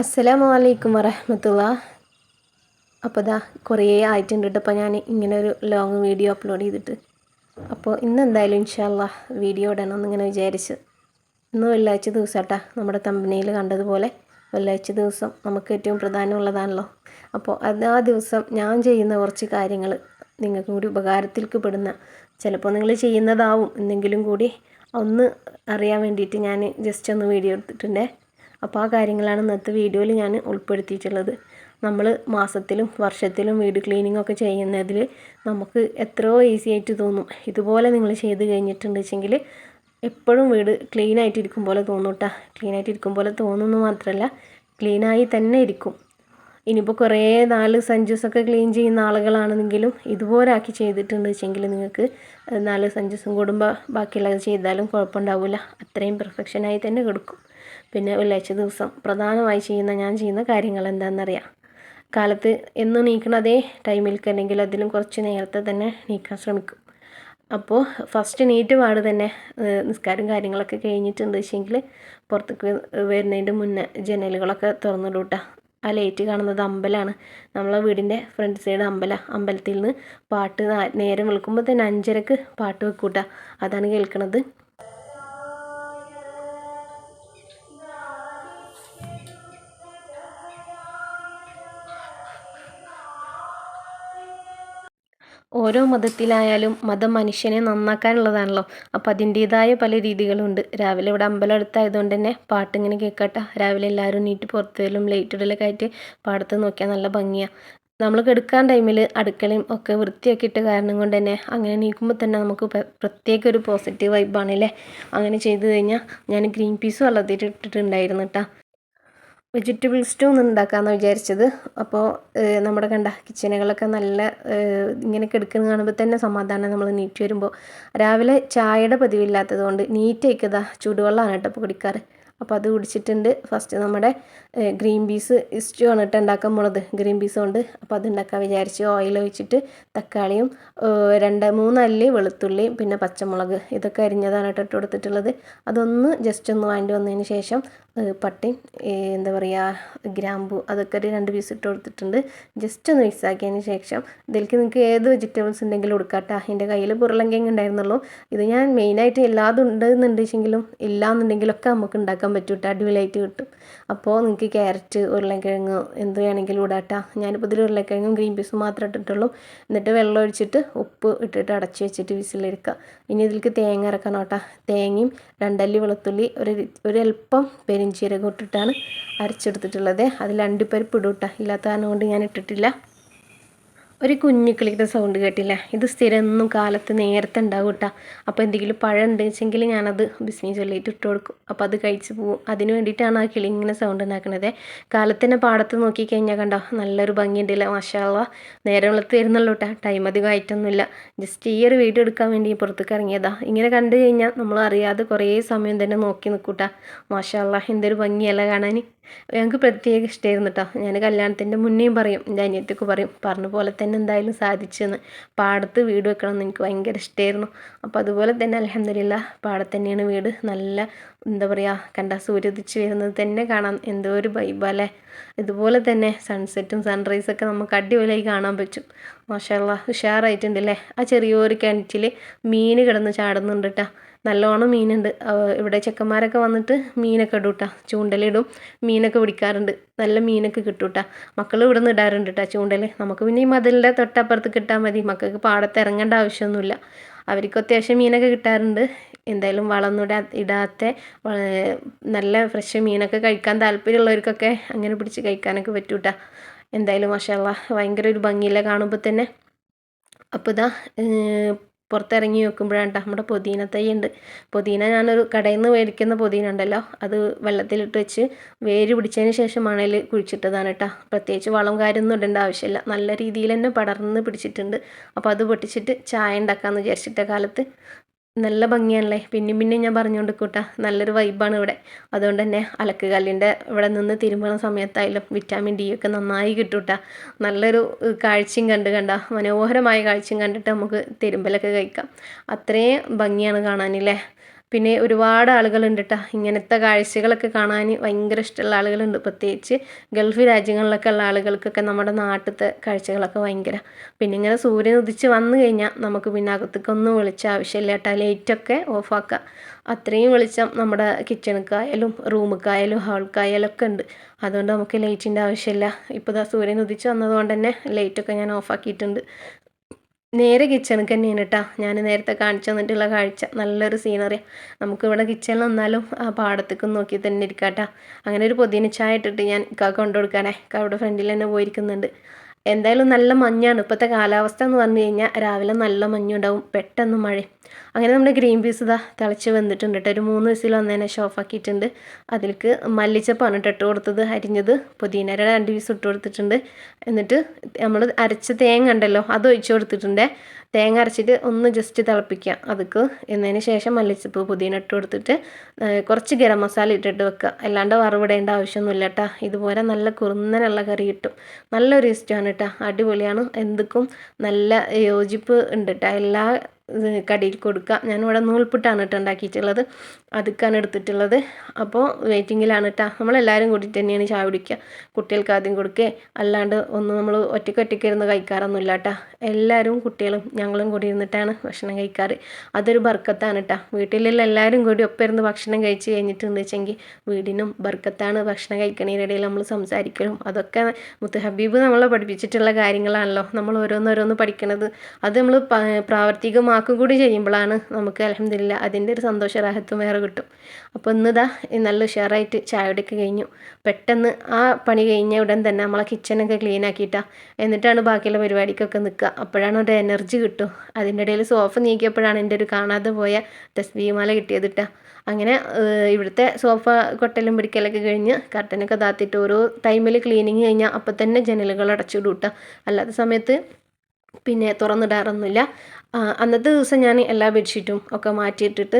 അസ്സലാമു അലൈക്കും വറഹമത്തുള്ള അപ്പോൾ ദാ കുറേ ആയിട്ടുണ്ട് കേട്ടോ അപ്പോൾ ഞാൻ ഇങ്ങനെ ഒരു ലോങ് വീഡിയോ അപ്ലോഡ് ചെയ്തിട്ട്. അപ്പോൾ ഇന്ന് എന്തായാലും ഇൻഷാല്ല വീഡിയോ ഇടണം എന്നിങ്ങനെ വിചാരിച്ച്. ഇന്ന് വെള്ളിയാഴ്ച ദിവസം കേട്ടാ നമ്മുടെ തമ്പനിയിൽ കണ്ടതുപോലെ വെള്ളിയാഴ്ച ദിവസം നമുക്ക് ഏറ്റവും പ്രധാനമുള്ളതാണല്ലോ. അപ്പോൾ അത് ആ ദിവസം ഞാൻ ചെയ്യുന്ന കുറച്ച് കാര്യങ്ങൾ നിങ്ങൾക്കും കൂടി ഉപകാരത്തിൽക്ക് പെടുന്ന ചിലപ്പോൾ നിങ്ങൾ ചെയ്യുന്നതാവും. എന്തെങ്കിലും കൂടി ഒന്ന് അറിയാൻ വേണ്ടിയിട്ട് ഞാൻ ജസ്റ്റ് ഒന്ന് വീഡിയോ എടുത്തിട്ടുണ്ടേ. അപ്പോൾ ആ കാര്യങ്ങളാണ് ഇന്നത്തെ വീഡിയോയിൽ ഞാൻ ഉൾപ്പെടുത്തിയിട്ടുള്ളത്. നമ്മൾ മാസത്തിലും വർഷത്തിലും വീട് ക്ലീനിങ് ഒക്കെ ചെയ്യുന്നതിൽ നമുക്ക് എത്രയോ ഈസി ആയിട്ട് തോന്നും. ഇതുപോലെ നിങ്ങൾ ചെയ്ത് കഴിഞ്ഞിട്ടുണ്ട് വെച്ചെങ്കിൽ എപ്പോഴും വീട് ക്ലീൻ ആയിട്ടിരിക്കും പോലെ തോന്നും കേട്ടോ ക്ലീൻ ആയിട്ടിരിക്കും പോലെ തോന്നുന്നു മാത്രമല്ല ക്ലീനായി തന്നെ ഇരിക്കും. ഇനിയിപ്പോൾ കുറേ നാല് സഞ്ചൂസൊക്കെ ക്ലീൻ ചെയ്യുന്ന ആളുകളാണെന്നെങ്കിലും ഇതുപോലെ ആക്കി ചെയ്തിട്ടുണ്ട് വെച്ചെങ്കിൽ നിങ്ങൾക്ക് നാല് സഞ്ചൂസും കൂടുമ്പോൾ ബാക്കിയുള്ളത് ചെയ്താലും കുഴപ്പമുണ്ടാവില്ല അത്രയും പെർഫെക്ഷനായി തന്നെ കൊടുക്കും. പിന്നെ വെള്ളിയാഴ്ച ദിവസം പ്രധാനമായി ചെയ്യുന്ന ഞാൻ ചെയ്യുന്ന കാര്യങ്ങൾ എന്താണെന്നറിയാം. കാലത്ത് എന്ന് നീക്കണ അതേ ടൈമിൽ അല്ലെങ്കിൽ അതിലും കുറച്ച് നേരത്തെ തന്നെ നീക്കാൻ ശ്രമിക്കും. അപ്പോൾ ഫസ്റ്റ് നീറ്റ് പാട് തന്നെ നിസ്കാരം കാര്യങ്ങളൊക്കെ കഴിഞ്ഞിട്ടുണ്ട് വെച്ചെങ്കിൽ പുറത്തേക്ക് വരുന്നതിന്റെ മുന്നേ ജനലുകളൊക്കെ തുറന്നിടൂട്ടാ. ആ ലൈറ്റ് കാണുന്നത് അമ്പലമാണ് നമ്മളെ വീടിന്റെ ഫ്രണ്ട് സൈഡ് അമ്പല. അമ്പലത്തിൽ നിന്ന് പാട്ട് നേരം വിളിക്കുമ്പോൾ തന്നെ അഞ്ചരക്ക് പാട്ട് വെക്കൂട്ടാ. അതാണ് കേൾക്കണത്. ഓരോ മതത്തിലായാലും മതം മനുഷ്യനെ നന്നാക്കാനുള്ളതാണല്ലോ. അപ്പോൾ അതിന്റേതായ പല രീതികളുണ്ട്. രാവിലെ ഇവിടെ അമ്പലം അടുത്തായതുകൊണ്ട് തന്നെ പാട്ടിങ്ങനെ കേൾക്കട്ടെ. രാവിലെ എല്ലാവരും നീറ്റ് പുറത്തേലും ലൈറ്റ് ഇടലൊക്കെ ആയിട്ട് പാടത്ത് നോക്കിയാൽ നല്ല ഭംഗിയാണ് നമ്മൾ കെടുക്കാൻ ടൈമിൽ അടുക്കളയും ഒക്കെ വൃത്തിയാക്കിയിട്ട കാരണം കൊണ്ട് തന്നെ അങ്ങനെ നീക്കുമ്പോൾ തന്നെ നമുക്ക് പ്രത്യേക ഒരു പോസിറ്റീവ് വൈബാണല്ലേ അങ്ങനെ ചെയ്തു കഴിഞ്ഞാൽ ഞാൻ ഗ്രീൻ പീസ് വെള്ളത്തിൽ ഇട്ടിട്ടുണ്ടായിരുന്നു കേട്ടോ വെജിറ്റബിൾ സ്റ്റൂ ഒന്ന് ഉണ്ടാക്കാമെന്ന് വിചാരിച്ചത്. അപ്പോൾ നമ്മുടെ കണ്ട കിച്ചനുകളൊക്കെ നല്ല ഇങ്ങനെ കിടക്കുന്ന കാണുമ്പോൾ തന്നെ സമാധാനം നമ്മൾ നീറ്റ് വരുമ്പോൾ രാവിലെ ചായയുടെ പതിവില്ലാത്തത് കൊണ്ട് നീറ്റ് വയ്ക്കുക ചൂടുവെള്ളമാണ് കേട്ടോ ഇപ്പോൾ കുടിക്കാറ്. അപ്പോൾ അത് കുടിച്ചിട്ടുണ്ട്. ഫസ്റ്റ് നമ്മുടെ ഗ്രീൻ പീസ് ഇസ്റ്റു ആണ് ഇട്ട് ഉണ്ടാക്കാൻ പോണത്. ഗ്രീൻ പീസ് കൊണ്ട്. അപ്പോൾ അത് ഉണ്ടാക്കാൻ വിചാരിച്ച് ഓയിൽ ഒഴിച്ചിട്ട് തക്കാളിയും രണ്ട് മൂന്നല്ലി വെളുത്തുള്ളിയും പിന്നെ പച്ചമുളക് ഇതൊക്കെ അരിഞ്ഞതാണ് ഇട്ട് കൊടുത്തിട്ടുള്ളത്. അതൊന്ന് ജസ്റ്റ് ഒന്ന് വാങ്ങി വന്നതിന് ശേഷം പട്ടി എന്താ പറയുക ഗ്രാമ്പു അതൊക്കെ ഒരു രണ്ട് പീസ് ഇട്ട് കൊടുത്തിട്ടുണ്ട്. ജസ്റ്റ് ഒന്ന് മിക്സ് ആക്കിയതിന് ശേഷം ഇതിലേക്ക് നിങ്ങൾക്ക് ഏത് വെജിറ്റബിൾസ് ഉണ്ടെങ്കിലും കൊടുക്കാട്ടോ എന്റെ കയ്യിൽ പുറലങ്കിങ് ഉണ്ടായിരുന്നുള്ളൂ. ഇത് ഞാൻ മെയിനായിട്ട് എല്ലാതും ഉണ്ടെന്നുണ്ടെങ്കിലും ഇല്ല എന്നുണ്ടെങ്കിലൊക്കെ നമുക്ക് ഉണ്ടാക്കാൻ പറ്റും കേട്ടോ അടിപൊളിയായിട്ട് കിട്ടും. അപ്പോൾ നിങ്ങൾക്ക് ക്യാരറ്റ് ഉരുളക്കിഴങ്ങ് എന്ത് വേണമെങ്കിലും ഇടാട്ടാ. ഞാനിപ്പോൾ ഇതിൽ ഉരുളക്കിഴങ്ങും ഗ്രീൻ പീസും മാത്രമേ ഇട്ടിട്ടുള്ളൂ. എന്നിട്ട് വെള്ളം ഒഴിച്ചിട്ട് ഉപ്പ് ഇട്ടിട്ട് അടച്ച് വെച്ചിട്ട് വിസിലെടുക്കുക ഇനി ഇതിലേക്ക് തേങ്ങ ഇറക്കണം കേട്ടോ. തേങ്ങയും രണ്ടല്ലി വെളുത്തുള്ളി ഒരു ഒരല്പം പെരിഞ്ചീരകം ഇട്ടിട്ടാണ് അരച്ചെടുത്തിട്ടുള്ളത്. അതിൽ അണ്ടിപ്പരിപ്പ് ഇടും കേട്ടോ ഇല്ലാത്ത കാരണം കൊണ്ട് ഞാൻ ഇട്ടിട്ടില്ല. ഒരു കുഞ്ഞു കിളിയുടെ സൗണ്ട് കേട്ടില്ല? ഇത് സ്ഥിരം എന്നും കാലത്ത് നേരത്തെ ഉണ്ടാവും കേട്ടോ അപ്പോൾ എന്തെങ്കിലും പഴം ഉണ്ട് വെച്ചെങ്കിൽ ഞാനത് ബിസ്മി ചൊല്ലിയിട്ട് ഇട്ട് കൊടുക്കും. അപ്പോൾ അത് കഴിച്ച് പോവും. അതിന് വേണ്ടിയിട്ടാണ് ആ കിളി ഇങ്ങനെ സൗണ്ട് ഉണ്ടാക്കുന്നത് കാലത്ത് തന്നെ പാടത്ത് നോക്കിക്കഴിഞ്ഞാൽ കണ്ടോ നല്ലൊരു ഭംഗിയുണ്ടല്ല മാഷാവ നേരം വെള്ളത്ത് വരുന്നുള്ളൂ കേട്ടോ ടൈം അധികം ആയിട്ടൊന്നുമില്ല. ജസ്റ്റ് ഈ ഒരു വീഡിയോ എടുക്കാൻ വേണ്ടി പുറത്തേക്ക് ഇറങ്ങിയതാ. ഇങ്ങനെ കണ്ടു കഴിഞ്ഞാൽ നമ്മൾ അറിയാതെ കുറേ സമയം തന്നെ നോക്കി നിൽക്കൂട്ടാ. മാഷാള്ള എന്തൊരു ഭംഗിയല്ല കാണാൻ ഞങ്ങൾക്ക് പ്രത്യേക ഇഷ്ടമായിരുന്നു കേട്ടോ ഞാൻ കല്യാണത്തിന്റെ മുന്നേയും പറയും എന്റെ അനിയത്തിക്ക് പറയും പറഞ്ഞ പോലെ തന്നെ എന്തായാലും സാധിച്ചെന്ന്. പാടത്ത് വീട് വെക്കണം എന്ന് എനിക്ക് ഭയങ്കര ഇഷ്ടമായിരുന്നു അപ്പോൾ അതുപോലെ തന്നെ അലഹമില്ല പാടത്ത് തന്നെയാണ് വീട്. നല്ല എന്താ പറയുക കണ്ട സൂര്യദിച്ച് വരുന്നത് തന്നെ കാണാം. എന്തോ ഒരു വൈബല്ലേ ഇതുപോലെ തന്നെ സൺസെറ്റും സൺറൈസൊക്കെ നമുക്ക് അടിപൊളിയായി കാണാൻ പറ്റും. മാഷാ ഉഷാറായിട്ടുണ്ടല്ലേ ആ ചെറിയൊരു കിണറ്റിൽ മീൻ കിടന്ന് ചാടുന്നുണ്ട് കേട്ടോ നല്ലോണം മീനുണ്ട്. ഇവിടെ ചെക്കന്മാരൊക്കെ വന്നിട്ട് മീനൊക്കെ ഇടും കേട്ടോ ചൂണ്ടലിടും. മീനൊക്കെ പിടിക്കാറുണ്ട്. നല്ല മീനൊക്കെ കിട്ടും കേട്ടോ മക്കൾ ഇവിടെ നിന്ന് ഇടാറുണ്ട് കേട്ടോ ചൂണ്ടൽ നമുക്ക് പിന്നെ ഈ മതിലിന്റെ തൊട്ടപ്പുറത്ത് കിട്ടാൽ മതി. മക്കൾക്ക് പാടത്ത് ഇറങ്ങേണ്ട ആവശ്യമൊന്നുമില്ല. അവർക്ക് അത്യാവശ്യം മീനൊക്കെ കിട്ടാറുണ്ട്. എന്തായാലും വളമൊന്നും ഇടാ ഇടാത്ത നല്ല ഫ്രഷ് മീനൊക്കെ കഴിക്കാൻ താല്പര്യമുള്ളവർക്കൊക്കെ അങ്ങനെ പിടിച്ച് കഴിക്കാനൊക്കെ പറ്റൂട്ടാ. എന്തായാലും മാഷാല്ല ഭയങ്കര ഒരു ഭംഗിയില്ല കാണുമ്പോൾ തന്നെ. അപ്പോൾ ഇതാ പുറത്തിറങ്ങി നോക്കുമ്പോഴാണ് നമ്മുടെ പുതിന തൈ ഉണ്ട് പുതിന ഞാനൊരു കടയിൽ നിന്ന് മേടിക്കുന്ന പുതിന ഉണ്ടല്ലോ അത് വെള്ളത്തിലിട്ട് വെച്ച് വേര് പിടിച്ചതിന് ശേഷം മണൽ കുഴിച്ചിട്ടതാണ് കേട്ടോ പ്രത്യേകിച്ച് വളം കാര്യമൊന്നും ഇടേണ്ട ആവശ്യമില്ല. നല്ല രീതിയിൽ തന്നെ പടർന്ന് പിടിച്ചിട്ടുണ്ട്. അപ്പോൾ അത് പൊട്ടിച്ചിട്ട് ചായ ഉണ്ടാക്കാമെന്ന് വിചാരിച്ചിട്ട കാലത്ത് നല്ല ഭംഗിയാണല്ലേ? പിന്നെയും പിന്നെയും ഞാൻ പറഞ്ഞുകൊണ്ട് കൂട്ടാ നല്ലൊരു വൈബാണ് ഇവിടെ. അതുകൊണ്ട് തന്നെ അലക്ക് കല്ലിന്റെ ഇവിടെ നിന്ന് തിരുമ്പണ സമയത്തായാലും വിറ്റാമിൻ ഡി ഒക്കെ നന്നായി കിട്ടൂട്ടാ. നല്ലൊരു കാഴ്ചയും കണ്ട് കണ്ട. മനോഹരമായ കാഴ്ചയും കണ്ടിട്ട് നമുക്ക് തിരുമ്പലൊക്കെ കഴിക്കാം. അത്രയും ഭംഗിയാണ് കാണാനില്ലേ പിന്നെ ഒരുപാട് ആളുകളുണ്ട് കേട്ടോ ഇങ്ങനത്തെ കാഴ്ചകളൊക്കെ കാണാൻ ഭയങ്കര ഇഷ്ടമുള്ള ആളുകളുണ്ട്. പ്രത്യേകിച്ച് ഗൾഫ് രാജ്യങ്ങളിലൊക്കെ ഉള്ള ആളുകൾക്കൊക്കെ നമ്മുടെ നാട്ടിലത്തെ കാഴ്ചകളൊക്കെ ഭയങ്കര. പിന്നെ ഇങ്ങനെ സൂര്യൻ ഉദിച്ച് വന്നു കഴിഞ്ഞാൽ നമുക്ക് പിന്നെ അകത്തേക്കൊന്നും വിളിച്ച ആവശ്യമില്ല കേട്ടോ. ലൈറ്റൊക്കെ ഓഫാക്കുക അത്രയും വെളിച്ചം നമ്മുടെ കിച്ചണിക്കായാലും റൂമിക്കായാലും ഹാൾക്കായാലും ഒക്കെ ഉണ്ട്. അതുകൊണ്ട് നമുക്ക് ലൈറ്റിന്റെ ആവശ്യമില്ല. ഇപ്പോൾ ദാ സൂര്യൻ ഉദിച്ച് വന്നതുകൊണ്ട് തന്നെ ലൈറ്റൊക്കെ ഞാൻ ഓഫാക്കിയിട്ടുണ്ട് നേരെ കിച്ചണിക്ക് തന്നെയാണ് കേട്ടോ ഞാൻ നേരത്തെ കാണിച്ചു തന്നിട്ടുള്ള കാഴ്ച. നല്ലൊരു സീനറി നമുക്കിവിടെ കിച്ചണിൽ വന്നാലും ആ പാടത്തേക്ക് നോക്കി തന്നെ ഇരിക്കാട്ടോ കേട്ടോ അങ്ങനെ ഒരു പൊതിന ചായ ഇട്ടിട്ട് ഞാൻ കൊണ്ടു കൊടുക്കാനേ അവിടെ ഫ്രണ്ടിൽ തന്നെ പോയിരിക്കുന്നുണ്ട്. എന്തായാലും നല്ല മഞ്ഞാണ്. ഇപ്പോഴത്തെ കാലാവസ്ഥ എന്ന് പറഞ്ഞു കഴിഞ്ഞാൽ രാവിലെ നല്ല മഞ്ഞുണ്ടാവും. പെട്ടെന്ന് മഴ അങ്ങനെ നമ്മുടെ ഗ്രീൻ പീസ് ഇതാ തിളച്ച് വന്നിട്ടുണ്ട് കേട്ടോ. ഒരു മൂന്ന് വിസിൽ വന്നതിനെ ഷോഫ് ആക്കിയിട്ടുണ്ട്. അതിലേക്ക് മല്ലിച്ചപ്പാണ് കേട്ടോ ഇട്ട് കൊടുത്തത് അരിഞ്ഞത്. പുതിനര രണ്ട് പീസ് ഇട്ട് കൊടുത്തിട്ടുണ്ട്. എന്നിട്ട് നമ്മൾ അരച്ച തേങ്ങ ഉണ്ടല്ലോ അത് ഒഴിച്ച് കൊടുത്തിട്ടുണ്ട്. തേങ്ങ അരച്ചിട്ട് ഒന്ന് ജസ്റ്റ് തിളപ്പിക്കുക അതൊക്കെ എന്നതിന് ശേഷം മല്ലിച്ചപ്പ് പുതിയന ഇട്ട് കൊടുത്തിട്ട് കുറച്ച് ഗരം മസാല ഇട്ടിട്ട് വെക്കുക. അല്ലാണ്ട് വറവിടേണ്ട ആവശ്യമൊന്നുമില്ല കേട്ടോ. ഇതുപോലെ നല്ല കുറുന്നനുള്ള കറി കിട്ടും. നല്ലൊരു ഇഷ്ടമാണ് കേട്ടോ. അടിപൊളിയാണ്. എന്തൊക്കും നല്ല യോജിപ്പ് ഉണ്ട് കേട്ടോ. എല്ലാ കടിയിൽ കൊടുക്കുക ഞാനിവിടെ നൂൽപുട്ടാണ് കേട്ടോ ഉണ്ടാക്കിയിട്ടുള്ളത്. അതുക്കാണ് എടുത്തിട്ടുള്ളത്. അപ്പോൾ വെയിറ്റിങ്ങിലാണ് കേട്ടോ നമ്മളെല്ലാവരും കൂടിയിട്ട് തന്നെയാണ് ചായ കുടിക്കുക. കുട്ടികൾക്ക് ആദ്യം കൊടുക്കുക അല്ലാണ്ട് ഒന്നും നമ്മൾ ഒറ്റയ്ക്ക് ഒറ്റയ്ക്ക് ഇരുന്ന് കഴിക്കാറൊന്നുമില്ല കേട്ടോ എല്ലാവരും കുട്ടികളും ഞങ്ങളും കൂടി ഇരുന്നിട്ടാണ് ഭക്ഷണം കഴിക്കാറ്. അതൊരു ബർക്കത്താണ് കേട്ടോ വീട്ടിലുള്ള എല്ലാവരും കൂടി ഒപ്പം ഇരുന്ന് ഭക്ഷണം കഴിച്ച് കഴിഞ്ഞിട്ടുണ്ട് വെച്ചെങ്കിൽ വീടിനും ബർക്കത്താണ് ഭക്ഷണം കഴിക്കണതിനിടയിൽ നമ്മൾ സംസാരിക്കലും. അതൊക്കെ മുത്ത് ഹബീബ് നമ്മളെ പഠിപ്പിച്ചിട്ടുള്ള കാര്യങ്ങളാണല്ലോ. നമ്മൾ ഓരോന്നോരോന്ന് പഠിക്കണത്. അത് നമ്മൾ പ്രാവർത്തികമാക്കും കൂടി ചെയ്യുമ്പോഴാണ് നമുക്ക് അലഹമില്ല അതിന്റെ ഒരു സന്തോഷ രാഹത്വം വേറെ കിട്ടും. അപ്പോൾ ഇന്നിതാ നല്ല ഉഷാറായിട്ട് ചായയുടെയൊക്കെ കഴിഞ്ഞു. പെട്ടെന്ന് ആ പണി കഴിഞ്ഞ ഉടൻ തന്നെ നമ്മളെ കിച്ചനൊക്കെ ക്ലീൻ ആക്കിയിട്ടാ. എന്നിട്ടാണ് ബാക്കിയുള്ള പരിപാടിക്കൊക്കെ നിൽക്കുക. അപ്പോഴാണ് ഒരു എനർജി കിട്ടും. അതിന്റെ ഇടയിൽ സോഫ നീക്കിയപ്പോഴാണ് എന്റെ ഒരു കാണാതെ പോയ തസ്ബീമാല കിട്ടിയത് കേട്ടോ അങ്ങനെ ഇവിടുത്തെ സോഫ കൊട്ടലും പിടിക്കലൊക്കെ കഴിഞ്ഞ് കർട്ടനൊക്കെ താത്തിയിട്ട് ഓരോ ടൈമിൽ ക്ലീനിങ് കഴിഞ്ഞാൽ അപ്പം തന്നെ ജനലുകൾ അടച്ചിടും അല്ലാത്ത സമയത്ത് പിന്നെ തുറന്നിടാറൊന്നുമില്ല. അന്നത്തെ ദിവസം ഞാൻ എല്ലാ ബെഡ്ഷീറ്റും ഒക്കെ മാറ്റിയിട്ടിട്ട്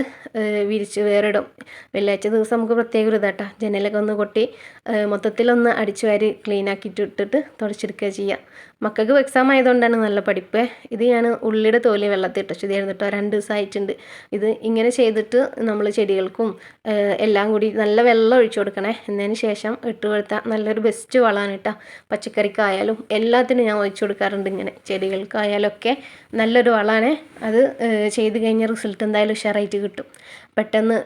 വിരിച്ച് വേറിടും. വെള്ളിയാഴ്ച ദിവസം നമുക്ക് പ്രത്യേക ഒരു ഇതാട്ടാ. ജനലൊക്കെ ഒന്ന് കൊട്ടി മൊത്തത്തിലൊന്ന് അടിച്ചു വാരി ക്ലീൻ ഇട്ടിട്ട് തുടച്ചെടുക്കുക ചെയ്യുക മക്കൾക്ക് എക്സാം ആയതുകൊണ്ടാണ് നല്ല പഠിപ്പ്. ഇത് ഞാൻ ഉള്ളിയുടെ തോലി വെള്ളത്തിൽ ഇട്ട്. കേട്ടോ രണ്ട് ദിവസമായിട്ടുണ്ട് ഇത് ഇങ്ങനെ ചെയ്തിട്ട് നമ്മൾ ചെടികൾക്കും എല്ലാം കൂടി നല്ല വെള്ളം ഒഴിച്ചു കൊടുക്കണേ. എന്നതിന് ശേഷം ഇട്ട് കൊടുത്താൽ നല്ലൊരു ബെസ്റ്റ് വളമാണ് കേട്ടോ. പച്ചക്കറിക്കായാലും എല്ലാത്തിനും ഞാൻ ഒഴിച്ചു കൊടുക്കാറുണ്ട് ഇങ്ങനെ. ചെടികൾക്കായാലും ഒക്കെ നല്ലൊരു വളമാണ്. അത് ചെയ്ത് കഴിഞ്ഞ റിസൾട്ട് എന്തായാലും ഉഷാറായിട്ട് കിട്ടും. പെട്ടെന്ന്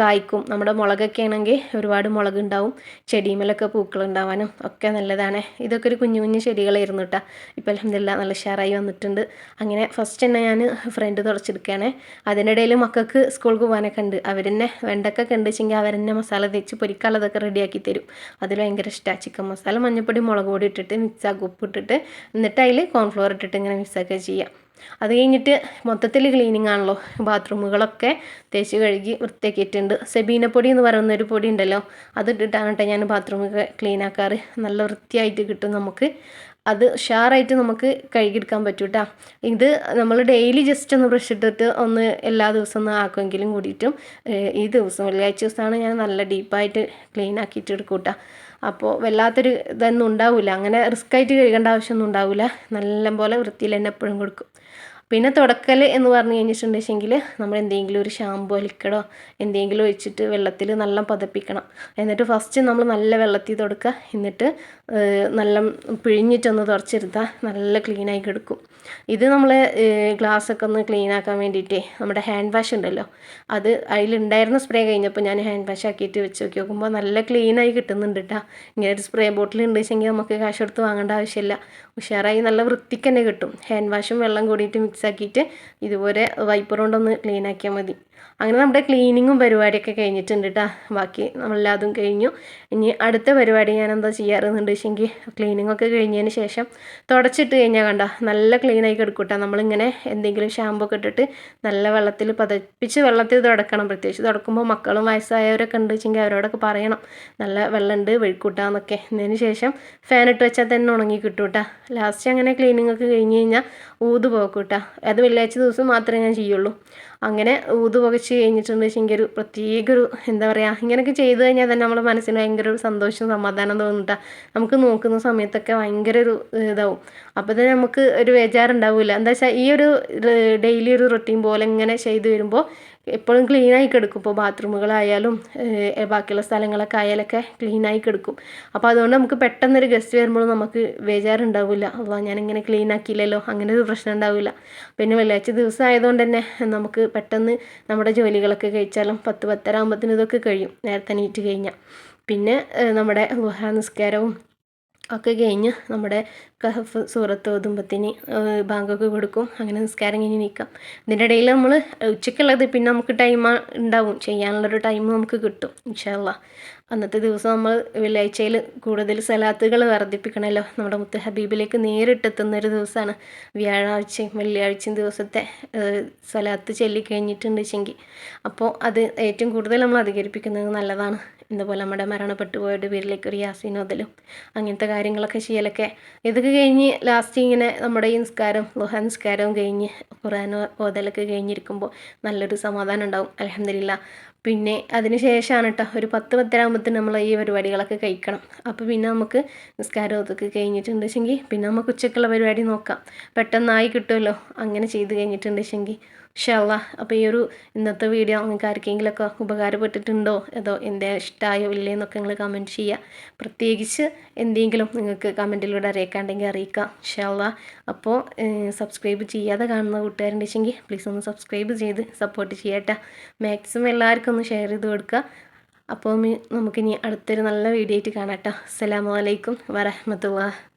കായ്ക്കും. നമ്മുടെ മുളകൊക്കെ ആണെങ്കിൽ ഒരുപാട് മുളക് ഉണ്ടാവും ചെടിമേലൊക്കെ പൂക്കൾ ഉണ്ടാവാനും ഒക്കെ നല്ലതാണ്. ഇതൊക്കെ ഒരു കുഞ്ഞു കുഞ്ഞു ചെടികളായിരുന്നു കേട്ടോ ഇപ്പോൾ അലഹമില്ല നല്ല ഉഷാറായി വന്നിട്ടുണ്ട്. അങ്ങനെ ഫസ്റ്റ് തന്നെ ഞാൻ ഫ്രണ്ട് തുടച്ചെടുക്കുകയാണ് അതിനിടയിൽ മക്കൾക്ക് സ്കൂൾക്ക് പോകാനൊക്കെ ഉണ്ട്. അവരെന്നെ വെച്ചെങ്കിൽ അവർ തന്നെ മസാല തേച്ച് പൊരിക്കാനുള്ളതൊക്കെ റെഡിയാക്കി തരും. അതിൽ ഭയങ്കര ഇഷ്ടമാണ് ചിക്കൻ മസാല മഞ്ഞൾപ്പൊടി മുളക് പൊടി ഇട്ടിട്ട് മിക്സാക്കി ഉപ്പിട്ടിട്ട് എന്നിട്ട് അതിൽ കോൺഫ്ലോർ ഇട്ടിട്ട് ഇങ്ങനെ മിക്സാക്കുക ചെയ്യാം. അത് കഴിഞ്ഞിട്ട് മൊത്തത്തിൽ ക്ലീനിങ് ആണല്ലോ. ബാത്റൂമുകളൊക്കെ തേച്ച് കഴുകി വൃത്തിയാക്കിയിട്ടുണ്ട്. സെബീന പൊടി എന്ന് പറയുന്ന ഒരു പൊടി ഉണ്ടല്ലോ അത് ഇട്ടിട്ടാണ് കേട്ടോ ഞാൻ ബാത്റൂമൊക്കെ ക്ലീൻ ആക്കാറ്. നല്ല വൃത്തിയായിട്ട് കിട്ടും നമുക്ക്. അത് ഉഷാറായിട്ട് നമുക്ക് കഴുകിയെടുക്കാൻ പറ്റും കേട്ടോ ഇത് നമ്മൾ ഡെയിലി ജസ്റ്റ് ഒന്ന് ബ്രഷ് ഇട്ടിട്ട് ഒന്ന് എല്ലാ ദിവസവും ഒന്ന് ആക്കുമെങ്കിലും കൂടിയിട്ടും ഈ ദിവസം വെള്ളിയാഴ്ച ദിവസമാണ് ഞാൻ നല്ല ഡീപ്പായിട്ട് ക്ലീൻ ആക്കിയിട്ട് എടുക്കും കേട്ടോ അപ്പോൾ വല്ലാത്തൊരു ഇതൊന്നും ഉണ്ടാവില്ല അങ്ങനെ റിസ്ക് ആയിട്ട് കഴുകേണ്ട ആവശ്യമൊന്നും ഉണ്ടാവില്ല നല്ലപോലെ വൃത്തിയിൽ തന്നെ എപ്പോഴും കൊടുക്കും. പിന്നെ തുടക്കൽ എന്ന് പറഞ്ഞു കഴിഞ്ഞിട്ടുണ്ടെങ്കിൽ നമ്മൾ എന്തെങ്കിലും ഒരു ഷാമ്പോ ലിക്വിഡോ എന്തെങ്കിലും ഒഴിച്ചിട്ട് വെള്ളത്തിൽ നല്ല പതപ്പിക്കണം. എന്നിട്ട് ഫസ്റ്റ് നമ്മൾ നല്ല വെള്ളത്തിൽ തുടക്കുക. എന്നിട്ട് നല്ല പിഴിഞ്ഞിട്ടൊന്ന് തുടച്ചെടുത്താൽ നല്ല ക്ലീനായി കിടക്കും. ഇത് നമ്മൾ ഗ്ലാസ്സൊക്കെ ഒന്ന് ക്ലീൻ ആക്കാൻ വേണ്ടിയിട്ട് നമ്മുടെ ഹാൻഡ് വാഷ് ഉണ്ടല്ലോ അത് അതിലുണ്ടായിരുന്ന സ്പ്രേ കഴിഞ്ഞപ്പോൾ ഞാൻ ഹാൻഡ് വാഷ് ആക്കിയിട്ട് വെച്ച് നോക്കി നോക്കുമ്പോൾ നല്ല ക്ലീനായി കിട്ടുന്നുണ്ട് കേട്ടോ ഇങ്ങനെ ഒരു സ്പ്രേ ബോട്ടിൽ ഉണ്ട് വെച്ചെങ്കിൽ നമുക്ക് കാശ് കൊടുത്ത് വാങ്ങേണ്ട ആവശ്യമില്ല. ഉഷാറായി നല്ല വൃത്തിക്ക് തന്നെ കിട്ടും. ഹാൻഡ് വാഷും വെള്ളം കൂടിയിട്ട് മിക്സ് ആക്കിയിട്ട് ഇതുപോലെ വൈപ്പർ കൊണ്ടൊന്ന് ക്ലീൻ ആക്കിയാൽ മതി. അങ്ങനെ നമ്മുടെ ക്ലീനിങ്ങും പരിപാടിയൊക്കെ കഴിഞ്ഞിട്ടുണ്ട് കേട്ടോ ബാക്കി നമ്മളെല്ലാതും കഴിഞ്ഞു. ഇനി അടുത്ത പരിപാടി ഞാൻ എന്താ ചെയ്യാറെന്നുണ്ട് വെച്ചെങ്കിൽ ക്ലീനിങ് ഒക്കെ കഴിഞ്ഞതിന് ശേഷം തുടച്ചിട്ട് കഴിഞ്ഞാൽ കണ്ട. നല്ല ക്ലീനായി കിടക്കൂട്ടോ. നമ്മളിങ്ങനെ എന്തെങ്കിലും ഷാമ്പു ഒക്കെ ഇട്ടിട്ട് നല്ല വെള്ളത്തിൽ പതപ്പിച്ച് വെള്ളത്തിൽ തുടക്കണം. പ്രത്യേകിച്ച് തുടക്കുമ്പോൾ മക്കളും വയസ്സായവരൊക്കെ ഉണ്ട് വെച്ചെങ്കിൽ അവരോടൊക്കെ പറയണം. നല്ല വെള്ളമുണ്ട് വെഴുക്കൂട്ടാന്നൊക്കെ എന്നതിന് ശേഷം ഫാനിട്ട് വെച്ചാൽ തന്നെ ഉണങ്ങി കിട്ടൂട്ടാ ലാസ്റ്റ് അങ്ങനെ ക്ലീനിങ് ഒക്കെ കഴിഞ്ഞ് കഴിഞ്ഞാൽ ഊത് പോക്കൂട്ടാ. അത് വെള്ളിയാഴ്ച ദിവസം മാത്രമേ ഞാൻ ചെയ്യുള്ളൂ. അങ്ങനെ ഊത് പുകച്ച് കഴിഞ്ഞിട്ടുണ്ട്. പക്ഷേ ഒരു പ്രത്യേക ഒരു എന്താ പറയുക ഇങ്ങനെയൊക്കെ ചെയ്ത് കഴിഞ്ഞാൽ തന്നെ നമ്മുടെ മനസ്സിന് ഭയങ്കര ഒരു സന്തോഷം സമാധാനം തോന്നിട്ട നമുക്ക് നോക്കുന്ന സമയത്തൊക്കെ ഭയങ്കര ഒരു ഇതാവും. അപ്പോൾ തന്നെ നമുക്ക് ഒരു ബേജാറുണ്ടാവില്ല എന്താ വെച്ചാൽ ഈ ഒരു ഡെയിലി ഒരു റൊട്ടീൻ പോലെ ഇങ്ങനെ ചെയ്ത് വരുമ്പോൾ എപ്പോഴും ക്ലീനായി കിടക്കും. ഇപ്പോൾ ബാത്റൂമുകളായാലും ബാക്കിയുള്ള സ്ഥലങ്ങളൊക്കെ ആയാലൊക്കെ ക്ലീനായി കിടക്കും. അപ്പോൾ അതുകൊണ്ട് നമുക്ക് പെട്ടെന്നൊരു ഗസ്റ്റ് വരുമ്പോൾ നമുക്ക് ബേജാറുണ്ടാവില്ല. അപ്പോൾ ഞാനിങ്ങനെ ക്ലീൻ ആക്കിയില്ലല്ലോ അങ്ങനെ ഒരു പ്രശ്നം ഉണ്ടാവില്ല പിന്നെ വെള്ളിയാഴ്ച ദിവസം ആയതുകൊണ്ട് തന്നെ നമുക്ക് പെട്ടെന്ന് നമ്മുടെ ജോലികളൊക്കെ കഴിച്ചാലും പത്ത് പത്തര ആകുമ്പോഴത്തേനും ഇതൊക്കെ കഴിയും. നേരത്തെ നീറ്റ് കഴിഞ്ഞാൽ. പിന്നെ നമ്മുടെ ഗുഹാ നിസ്കാരവും ഒക്കെ കഴിഞ്ഞ് നമ്മുടെ കഹഫ് സൂറത്ത് ഓതുമ്പത്തിന് ബാങ്കൊക്കെ കൊടുക്കും. അങ്ങനെ നിസ്കാരം കഴിഞ്ഞ് നീക്കാം. ഇതിന്റെ ഇടയിൽ നമ്മൾ ഉച്ചയ്ക്കുള്ളത് പിന്നെ നമുക്ക് ടൈം ഉണ്ടാവും. ചെയ്യാനുള്ളൊരു ടൈം നമുക്ക് കിട്ടും ഇൻഷാല്ല അന്നത്തെ ദിവസം നമ്മൾ വെള്ളിയാഴ്ചയിൽ കൂടുതൽ സലാത്തുകൾ വർദ്ധിപ്പിക്കണമല്ലോ. നമ്മുടെ മുത്ത് ഹബീബിലേക്ക് നേരിട്ടെത്തുന്ന ഒരു ദിവസമാണ്. വ്യാഴാഴ്ചയും വെള്ളിയാഴ്ചയും ദിവസത്തെ സലാത്ത് ചൊല്ലിക്കഴിഞ്ഞിട്ടുണ്ട് വെച്ചെങ്കിൽ അപ്പോൾ അത് ഏറ്റവും കൂടുതൽ നമ്മൾ അധികരിപ്പിക്കുന്നത് നല്ലതാണ്. ഇതുപോലെ നമ്മുടെ മരണപ്പെട്ടു പോയവരുടെ പേരിലേക്ക് ഒരു യാസീൻ അങ്ങനത്തെ കാര്യങ്ങളൊക്കെ ചെയ്യലൊക്കെ. ഇതൊക്കെ കഴിഞ്ഞ് ലാസ്റ്റ് ഇങ്ങനെ നമ്മുടെ ഈ നിസ്കാരം ലുഹ നിസ്കാരവും കഴിഞ്ഞ് ഖുറാനോ ഓതലൊക്കെ കഴിഞ്ഞിരിക്കുമ്പോൾ നല്ലൊരു സമാധാനം ഉണ്ടാവും അലഹമില്ല പിന്നെ അതിന് ശേഷമാണ് കേട്ടോ ഒരു പത്ത് പത്തരാകുമ്പോഴത്തേന് നമ്മൾ ഈ പരിപാടികളൊക്കെ കഴിക്കണം. അപ്പോൾ പിന്നെ നമുക്ക് നിസ്കാരം ഓതൊക്കെ കഴിഞ്ഞിട്ടുണ്ടെങ്കിൽ പിന്നെ നമുക്ക് ഉച്ചക്കുള്ള പരിപാടി നോക്കാം. പെട്ടെന്നായി കിട്ടുമല്ലോ അങ്ങനെ ചെയ്ത് കഴിഞ്ഞിട്ടുണ്ട് വെച്ചെങ്കിൽ ഷല്ല അപ്പോൾ ഈ ഒരു ഇന്നത്തെ വീഡിയോ നിങ്ങൾക്ക് ആർക്കെങ്കിലുമൊക്കെ ഉപകാരപ്പെട്ടിട്ടുണ്ടോ? അതോ എന്റെ ഇഷ്ടമായോ ഇല്ലേ എന്നൊക്കെ നിങ്ങൾ കമന്റ് ചെയ്യുക. പ്രത്യേകിച്ച് എന്തെങ്കിലും നിങ്ങൾക്ക് കമന്റിലൂടെ അറിയിക്കാണ്ടെങ്കിൽ അറിയിക്കാം ഷല്ല അപ്പോൾ സബ്സ്ക്രൈബ് ചെയ്യാതെ കാണുന്ന കൂട്ടുകാരുണ്ടെങ്കിൽ പ്ലീസ് ഒന്ന് സബ്സ്ക്രൈബ് ചെയ്ത് സപ്പോർട്ട് ചെയ്യട്ടെ മാക്സിമം എല്ലാവർക്കും ഒന്ന് ഷെയർ ചെയ്ത് കൊടുക്കുക. അപ്പോൾ നമുക്കിനി അടുത്തൊരു നല്ല വീഡിയോ ആയിട്ട് കാണാം കേട്ടോ. അസ്സലാമു അലൈക്കും വറഹമത്തുള്ള